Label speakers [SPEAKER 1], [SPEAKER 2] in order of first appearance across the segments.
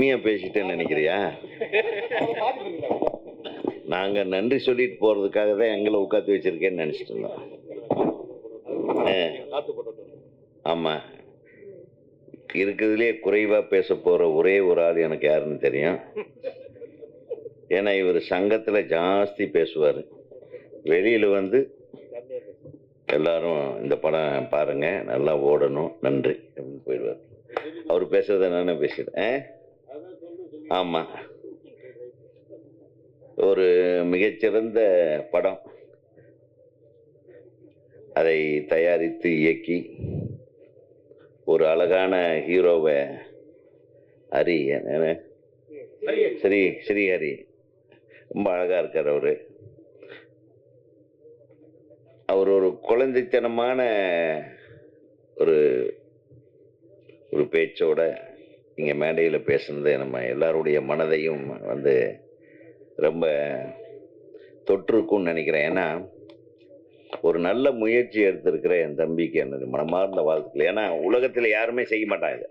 [SPEAKER 1] கம்மியா பேசிட்டேன்னு நினைக்கிறியா? நாங்க நன்றி சொல்லிட்டு போறதுக்காக தான் எங்களை உட்காந்து வச்சிருக்கேன்னு நினைச்சிட்டு இருந்தோம். ஆமா. இருக்கிறதுலே குறைவா பேச போற ஒரே ஒரு ஆள் எனக்கு யாருன்னு தெரியும். ஏன்னா இவர் சங்கத்துல ஜாஸ்தி பேசுவார். வெளியில வந்து எல்லாரும் இந்த படம் பாருங்க நல்லா ஓடணும் நன்றி அப்படின்னு போயிடுவார். அவர் பேசுறத நானே பேசிடுறேன். ஆமாம் ஒரு மிகச்சிறந்த படம். அதை தயாரித்து இயக்கி ஒரு அழகான ஹீரோவை ஹரி என்ன ஸ்ரீ ஸ்ரீஹரி. ரொம்ப அழகாக இருக்கார் அவர். அவர் ஒரு குழந்தைத்தனமான ஒரு ஒரு பேச்சோட இங்கே மேடையில பேசுனது நம்ம எல்லாருடைய மனதையும் வந்து ரொம்ப தொற்றுக்கும்னு நினைக்கிறேன். ஏன்னா ஒரு நல்ல முயற்சி எடுத்திருக்கிற என் தம்பிக்கு எனது மனமார்ந்த வாழ்த்துக்கள். ஏன்னா உலகத்துல யாருமே செய்ய மாட்டாங்க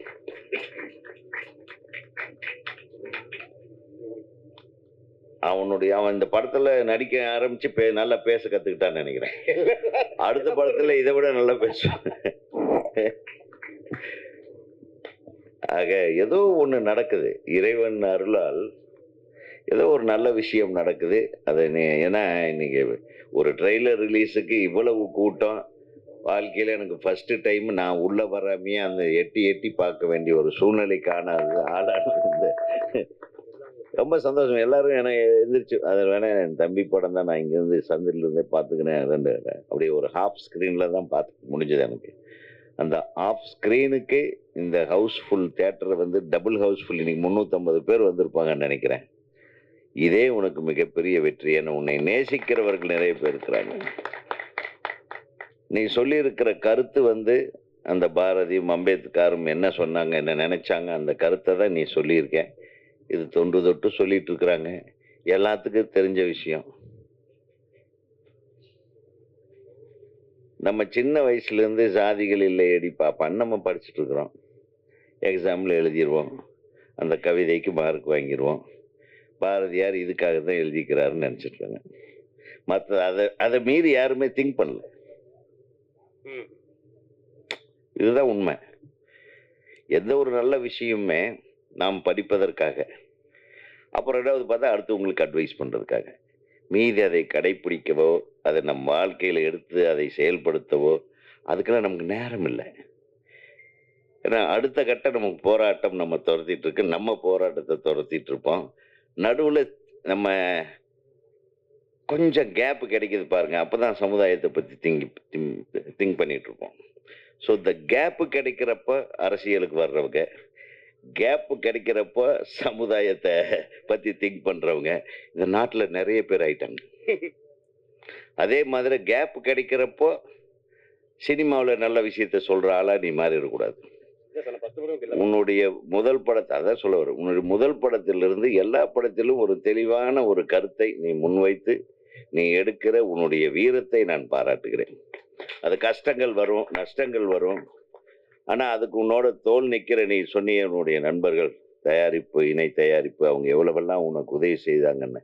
[SPEAKER 1] அவனுடைய அவன் இந்த படத்துல நடிக்க ஆரம்பிச்சு பே- நல்லா பேச கத்துக்கிட்டான்னு நினைக்கிறேன். அடுத்த படத்துல இதை விட நல்லா பேசுவான். ஆக ஏதோ ஒன்று நடக்குது. இறைவன் அருளால் ஏதோ ஒரு நல்ல விஷயம் நடக்குது. அதை நீ ஏன்னா இன்னைக்கு ஒரு ட்ரெய்லர் ரிலீஸுக்கு இவ்வளவு கூட்டம். வாழ்க்கையில் எனக்கு ஃபஸ்ட்டு டைம் நான் உள்ளே வராமையே அந்த எட்டி எட்டி பார்க்க வேண்டிய ஒரு சூழ்நிலை ஆளான இந்த ரொம்ப சந்தோஷம். எல்லாரும் எனக்கு எந்திரிச்சு அது வேணால் என் தம்பி படம் தான் நான் இங்கேருந்து சந்தில இருந்தே பார்த்துக்கினேன். ரெண்டு அப்படியே ஒரு ஹாஃப் ஸ்க்ரீனில் தான் பார்த்து முடிஞ்சது எனக்கு. அந்த ஆஃப் ஸ்க்ரீனுக்கே இந்த ஹவுஸ்ஃபுல் தேட்டர் வந்து டபுள் ஹவுஸ்ஃபுல் இன்னைக்கு முந்நூற்றம்பது பேர் வந்திருப்பாங்கன்னு நினைக்கிறேன். இதே உனக்கு மிகப்பெரிய வெற்றி. என உன்னை நேசிக்கிறவர்கள் நிறைய பேர் இருக்கிறாங்க. நீ சொல்லியிருக்கிற கருத்து வந்து அந்த பாரதியும் அம்பேத்கரும் என்ன சொன்னாங்க என்ன நினைச்சாங்க அந்த கருத்தை தான் நீ சொல்லியிருக்க. இது தொன்று தொட்டு சொல்லிட்டு இருக்கிறாங்க. எல்லாத்துக்கும் தெரிஞ்ச விஷயம். நம்ம சின்ன வயசுல இருந்து ஜாதிகள் இல்லை எடி பாப்பான்னு நம்ம படிச்சுட்டு இருக்கிறோம் எக்ஸாம்ல எழுதிடுவோம் அந்த கவிதைக்கு மார்க் வாங்கிடுவோம் பாரதியார் இதுக்காக தான் எழுதிக்கிறாருன்னு நினச்சிருக்காங்க மற்ற அதை அதை மீறி யாருமே திங்க் பண்ணல. இதுதான் உண்மை. எந்த ஒரு நல்ல விஷயமுமே நாம் படிப்பதற்காக அப்புறம் ரெண்டாவது பார்த்தா அடுத்து உங்களுக்கு அட்வைஸ் பண்ணுறதுக்காக மீதி அதை கடைப்பிடிக்கவோ அதை நம் வாழ்க்கையில் எடுத்து அதை செயல்படுத்தவோ அதுக்கெல்லாம் நமக்கு நேரம் இல்லை. ஏன்னா அடுத்த கட்ட நமக்கு போராட்டம் நம்ம துரத்திட்டு இருக்கு. நம்ம போராட்டத்தை துரத்திட்டு இருப்போம். நடுவில் நம்ம கொஞ்சம் கேப்பு கிடைக்குது பாருங்க. அப்போ தான் சமுதாயத்தை பற்றி திங்க் திங்க் பண்ணிட்டு இருப்போம். ஸோ இந்த கேப்பு கிடைக்கிறப்ப அரசியலுக்கு வர்றவங்க கேப்பு கிடைக்கிறப்ப சமுதாயத்தை பற்றி திங்க் பண்ணுறவங்க இந்த நாட்டில் நிறைய பேர் ஆயிட்டாங்க. அதே மாதிரி கேப் கிடைக்கிறப்போ சினிமாவில் நல்ல விஷயத்த சொல்கிற ஆளாக நீ மாறி இருக்கக்கூடாது. உன்னுடைய முதல் படத்தை அதான் சொல்ல வரும் உன்னுடைய முதல் படத்திலிருந்து எல்லா படத்திலும் ஒரு தெளிவான ஒரு கருத்தை நீ முன்வைத்து நீ எடுக்கிற உன்னுடைய வீரத்தை நான் பாராட்டுகிறேன். அது கஷ்டங்கள் வரும் நஷ்டங்கள் வரும். ஆனா அதுக்கு உன்னோட தோல் நிக்கிற நீ சொன்னிய உன்னுடைய நண்பர்கள் தயாரிப்பு இணை தயாரிப்பு அவங்க எவ்வளவெல்லாம் உனக்கு உதவி செய்தாங்கன்னு.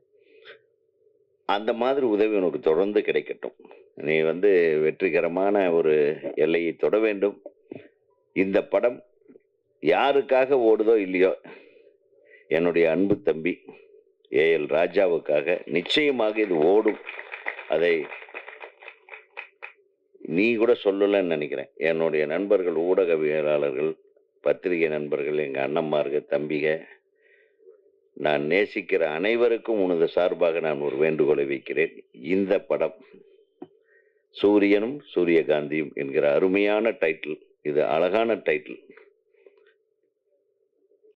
[SPEAKER 1] அந்த மாதிரி உதவி உனக்கு தொடர்ந்து கிடைக்கட்டும். நீ வந்து வெற்றிகரமான ஒரு எல்லையை தொட வேண்டும். இந்த படம் யாருக்காக ஓடுதோ இல்லையோ என்னுடைய அன்பு தம்பி ஏஎல் ராஜாவுக்காக நிச்சயமாக இது ஓடும். அதை நீ கூட சொல்லலன்னு நினைக்கிறேன். என்னுடைய நண்பர்கள் ஊடகவியலாளர்கள் பத்திரிகை நண்பர்கள் எங்கள் அண்ணம்மார்கள் தம்பிக நான் நேசிக்கிற அனைவருக்கும் உனது சார்பாக நான் ஒரு வேண்டுகோளை வைக்கிறேன். இந்த படம் சூரியனும் சூரியகாந்தியும் என்கிற அருமையான டைட்டில் இது அழகான டைட்டில்